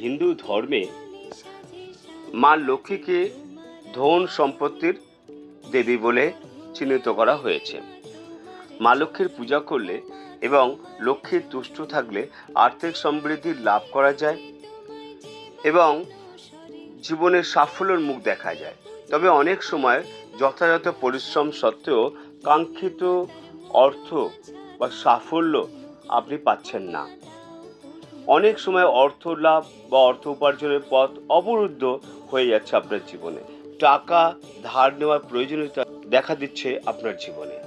হিন্দু ধর্মে মা লক্ষ্মীকে ধন সম্পত্তির দেবী বলে চিহ্নিত করা হয়েছে। মা লক্ষ্মীর পূজা করলে এবং লক্ষ্মীর তুষ্ট থাকলে আর্থিক সমৃদ্ধি লাভ করা যায় এবং জীবনের সাফল্যের মুখ দেখা যায়। তবে অনেক সময় যথাযথ পরিশ্রম সত্ত্বেও কাঙ্ক্ষিত অর্থ বা সাফল্য আপনি পাচ্ছেন না। অনেক সময় অর্থ লাভ বা অর্থ উপার্জনের পথ অবরুদ্ধ হয়ে যাচ্ছে আপনার জীবনে। টাকা ধার নেওয়ার প্রয়োজনীয়তা দেখা দিচ্ছে আপনার জীবনে।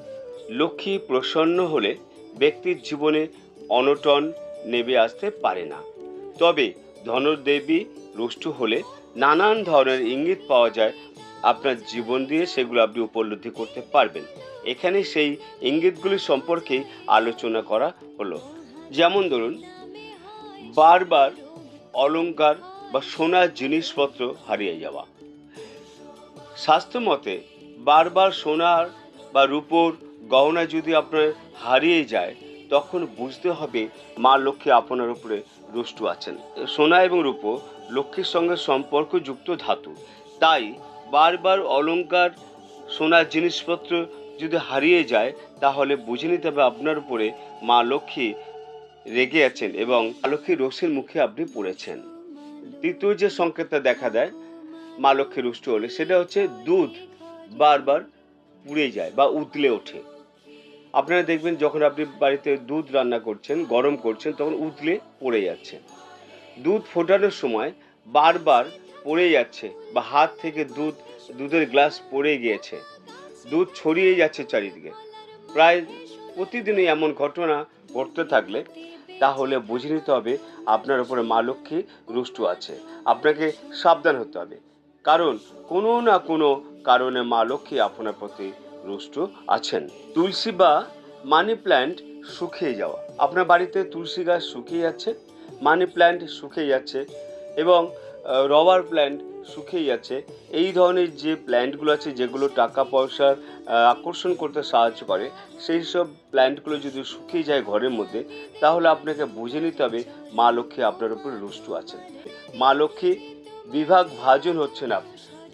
লক্ষ্মী প্রসন্ন হলে ব্যক্তির জীবনে অনটন নেমে আসতে পারে না। তবে ধনদেবী রুষ্ট হলে নানান ধরনের ইঙ্গিত পাওয়া যায় আপনার জীবন দিয়ে, সেগুলো আপনি উপলব্ধি করতে পারবেন। এখানে সেই ইঙ্গিতগুলি সম্পর্কেই আলোচনা করা হলো। যেমন ধরুন বারবার অলংকার বা সোনার জিনিসপত্র হারিয়ে যাওয়া। স্বাস্থ্য মতে বারবার সোনার বা রূপোর গহনা যদি আপনার হারিয়ে যায়, তখন বুঝতে হবে মা লক্ষ্মী আপনার উপরে রুষ্টু আছেন। সোনা এবং রূপো লক্ষ্মীর সঙ্গে সম্পর্কযুক্ত ধাতু। তাই বারবার অলংকার, সোনার জিনিসপত্র যদি হারিয়ে যায়, তাহলে বুঝে নিতে হবে আপনার উপরে মা লক্ষ্মী রেগে আছেন এবং লক্ষ্মীর রোষের মুখে আপনি পড়েছেন। দ্বিতীয় যে সংকেতটা দেখা দেয় মা লক্ষ্মী রুষ্ট হলে সেটা হচ্ছে দুধ বারবার পুড়ে যায় বা উতলে ওঠে। আপনারা দেখবেন যখন আপনি বাড়িতে দুধ রান্না করছেন, গরম করছেন, তখন উতলে পড়ে যাচ্ছে। দুধ ফোটানোর সময় বারবার পড়ে যাচ্ছে বা হাত থেকে দুধ, দুধের গ্লাস পড়ে গিয়েছে। দুধ ছড়িয়ে যাচ্ছে চারিদিকে। প্রায় প্রতিদিনই এমন ঘটনা ঘটতে থাকলে তাহলে বুঝে নিতে হবে আপনার উপরে মা লক্ষ্মী রুষ্টু আছে। আপনাকে সাবধান হতে হবে। কারণ কোনো না কোনো কারণে মা লক্ষ্মী আপনার প্রতি রুষ্ট আছেন। তুলসী বা মানি প্ল্যান্ট শুকিয়ে যাওয়া। আপনার বাড়িতে তুলসী গাছ শুকিয়ে যাচ্ছে, মানি প্ল্যান্ট শুকিয়ে যাচ্ছে এবং রবার প্ল্যান্ট শুকিয়ে যাচ্ছে। এই ধরনের যে প্ল্যান্টগুলো আছে, যেগুলো টাকা পয়সার আকর্ষণ করতে সাহায্য করে। সেই সব প্ল্যান্টগুলো যদি শুকিয়ে যায় ঘরের মধ্যে, তাহলে আপনাকে বুঝে নিতে হবে মা লক্ষ্মী আপনার উপরে রুষ্টু আছেন। মা লক্ষ্মী বিভাগ ভাজন হচ্ছে না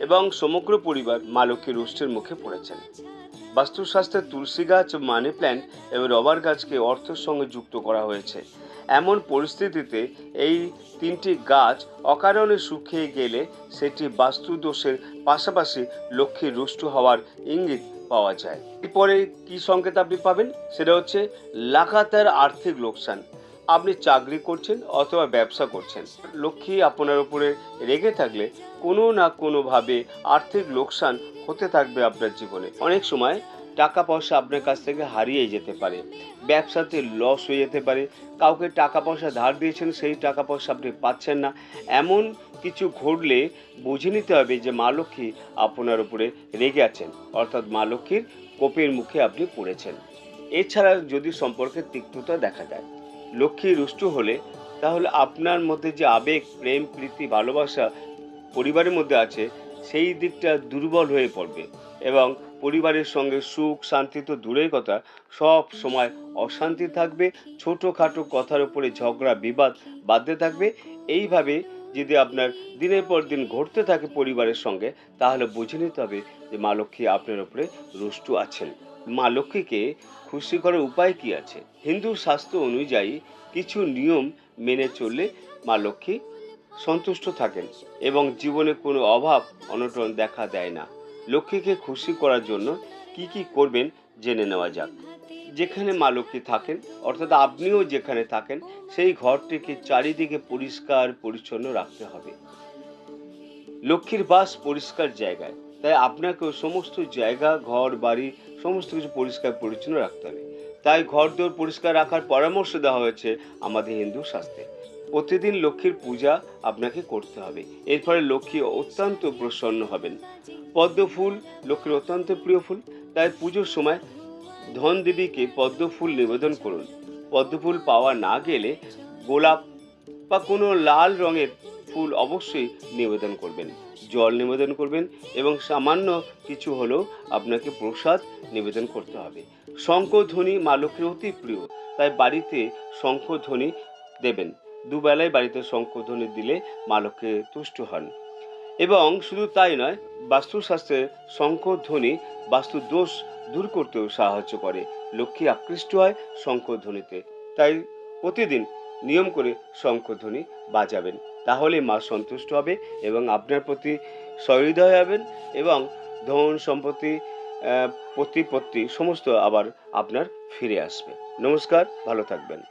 এবং সমগ্র পরিবার মা লক্ষ্মী রুষ্টের মুখে পড়েছেন। বাস্তুশাস্ত্রে তুলসী গাছ মানি প্ল্যান্ট এবং রবার গাছকে অর্থের সঙ্গে যুক্ত করা হয়েছে। এমন পরিস্থিতিতে এই তিনটি গাছ অকারণে শুকিয়ে গেলে সেটি বাস্তু দোষের পাশাপাশি লক্ষ্মীর রুষ্ট হওয়ার ইঙ্গিত পাওয়া যায়। এরপরে কি সংকেত আপনি পাবেন? সেটা হচ্ছে লাগাতার আর্থিক লোকসান। আপনি চাকরি করছেন অথবা ব্যবসা করছেন। লক্ষ্মী আপনার উপরে রেগে থাকলে কোনো না কোনোভাবে আর্থিক লোকসান হতে থাকবে আপনার জীবনে। অনেক সময় টাকা পয়সা আপনার কাছ থেকে হারিয়ে যেতে পারে। ব্যবসাতে লস হয়ে যেতে পারে। কাউকে টাকা পয়সা ধার দিয়েছেন, সেই টাকা পয়সা আপনি পাচ্ছেন না। এমন কিছু ঘটলে বুঝে নিতে হবে যে মা লক্ষ্মী আপনার উপরে রেগে আছেন। অর্থাৎ মা লক্ষ্মীর কোপের মুখে আপনি পড়েছেন। এছাড়া যদি সম্পর্কে তিক্ততা দেখা যায়, লক্ষ্মী রুষ্ট হলে, তাহলে আপনার মধ্যে যে আবেগ, প্রেম, প্রীতি, ভালোবাসা পরিবারের মধ্যে আছে সেই দিকটা দুর্বল হয়ে পড়বে এবং পরিবারের সঙ্গে সুখ, শান্তি তো দূরের কথা, সব সময় অশান্তি থাকবে, ছোটোখাটো কথার উপরে ঝগড়া, বিবাদ বাঁধতে থাকবে। এইভাবে যদি আপনার দিনের পর দিন ঘটতে থাকে পরিবারের সঙ্গে, তাহলে বুঝে নিতে হবে যে মা লক্ষ্মী আপনার উপরে রুষ্টু আছেন। মা লক্ষ্মীকে খুশি করার উপায় কি আছে? হিন্দু শাস্ত্র অনুযায়ী কিছু নিয়ম মেনে চললে মা লক্ষ্মী সন্তুষ্ট থাকেন এবং জীবনে কোনো অভাব, অনটন দেখা দেয় না। লক্ষ্মীকে খুশি করার জন্য কি কি করবেন জেনে নেওয়া যাক। যেখানে মা লক্ষ্মী থাকেন, অর্থাৎ আপনিও যেখানে থাকেন, সেই ঘরটিকে চারিদিকে পরিষ্কার পরিচ্ছন্ন রাখতে হবে। লক্ষ্মীর বাস পরিষ্কার জায়গায়, তাই আপনাকেও সমস্ত জায়গা, ঘর, বাড়ি, সমস্ত কিছু পরিষ্কার পরিচ্ছন্ন রাখতে হবে। তাই ঘর দোর পরিষ্কার রাখার পরামর্শ দেওয়া হয়েছে আমাদের হিন্দু শাস্ত্রে। প্রতিদিন লক্ষ্মীর পূজা আপনাকে করতে হবে। এর ফলে লক্ষ্মী অত্যন্ত প্রসন্ন হবেন। পদ্ম ফুল, লক্ষ্মীর অত্যন্ত প্রিয় ফুল। তাই পুজোর সময় ধন দেবীকে পদ্ম ফুল নিবেদন করুন। পদ্ম ফুল পাওয়া না গেলে গোলাপ বা কোনো লাল রঙের ফুল অবশ্যই নিবেদন করবেন। জল নিবেদন করবেন এবং সামান্য কিছু হলেও আপনাকে প্রসাদ নিবেদন করতে হবে। শঙ্খধ্বনি মা লক্ষ্মীর অতি প্রিয়। তাই বাড়িতে শঙ্খধ্বনি দেবেন। দুবেলায় বাড়িতে শঙ্কধ্বনি দিলে মা লক্ষ্মী তুষ্ট হন। এবং শুধু তাই নয়, বাস্তুশাস্ত্রে শঙ্খধ্বনি বাস্তু দোষ দূর করতেও সাহায্য করে। লক্ষ্মী আকৃষ্ট হয় শঙ্কধ্বনিতে তাই প্রতিদিন নিয়ম করে শঙ্খধ্বনি বাজাবেন। তাহলে মা সন্তুষ্ট হবে এবং আপনার প্রতি সহৃদয় হবেন এবং ধন সম্পত্তি প্রতিপত্তি সমস্ত আবার আপনার ফিরে আসবে। নমস্কার, ভালো থাকবেন।